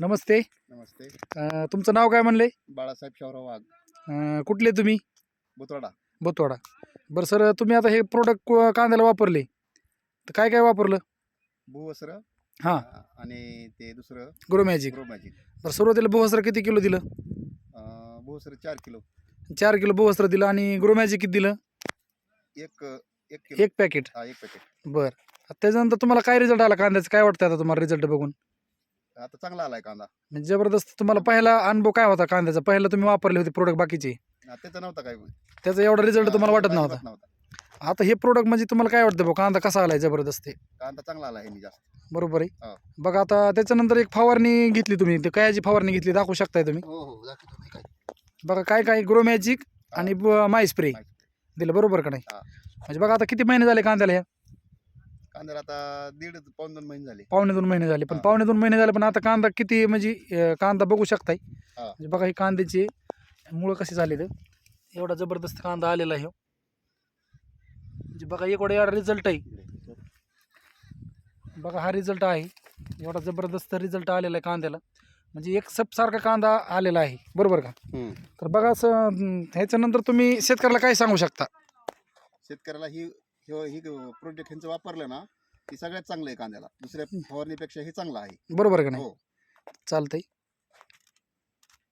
नमस्ते. नमस्ते. अं, तुमचं नाव काय म्हणलंय बाळासाहेब शाहराव वाघ. अं, कुठले तुम्ही? बुतवाडा. बोतवाडा. बरं सर तुम्ही आता हे प्रोडक्ट कांद्याला वापरले. तर काय काय वापरलं? भूवस्त्र. हां. आणि ते दुसरं ग्रो मॅजिक ग्रो मॅजिक बरं सुरुवातीला बहुवस्त्र किती किलो दिलं? अं, भूवस्त्र चार किलो. चार किलो बहुवस्त्र दिलं आणि ग्रो मॅजिक किती दिलं? एक एक किलो. एक पॅकेट हा एक पॅकेट बरं. त्याच्यानंतर तुम्हाला काय रिझल्ट आला? कांद्याचं काय वाटतं आता तुम्हाला रिझल्ट बघून? आता चांगला आलाय कांदा. म्हणजे जबरदस्त तुम्हाला पहिला अनुभव काय होता कांद्याचा? पहिला तुम्ही वापरले होते प्रोडक्ट बाकीचे. हा, त्याचा नव्हता काय त्याचा एवढा रिझल्ट तुम्हाला वाटत नव्हता. आता हे प्रोडक्ट म्हणजे तुम्हाला काय वाटतं भाऊ? कांदा कसा आलाय जबरदस्त आहे कांदा चांगला आला आहे जास्त. बरोबर हा. आहे बघा आता त्याच्यानंतर एक फवारणी घेतली तुम्ही. ते कायाची फवारणी घेतली दाखवू शकताय तुम्ही. हो हो दाखवतो मी काय. बघा काय काय? ग्रो मॅजिक आणि माय स्प्रे दिलं बरोबर का नाही? हा. म्हणजे बघा आता किती महिने झाले कांद्याला ह्या? कांद्याला आता दीड पाऊन दोन महिने झाले. पावणे दोन महिने झाले. पण हा. पावणे दोन महिने झाले पण आता कांदा किती म्हणजे अं, कांदा बघू शकताय. हा. म्हणजे बघा ही कांद्याची मुळं कशी झाली तर एवढा जबरदस्त कांदा आलेला आहे. ह्यो. म्हणजे बघा एक एवढा रिझल्ट आहे. बघा हा रिझल्ट आहे. एवढा जबरदस्त रिझल्ट आलेला आहे कांद्याला. म्हणजे एक सबसारखा कांदा आलेला आहे. बरोबर का? हम्म. तर बघा असं अं, ह्याच्यानंतर तुम्ही शेतकऱ्याला काय सांगू शकता? शेतकऱ्याला ही ह्यो- ही प्रोडक्ट ह्यांचं वापरलं ना ती सगळ्यात चांगलं आहे कांद्याला. दुसऱ्या फवारणीपेक्षा हे चांगलं आहे. बरोबर का नाही? हो. चालतंय.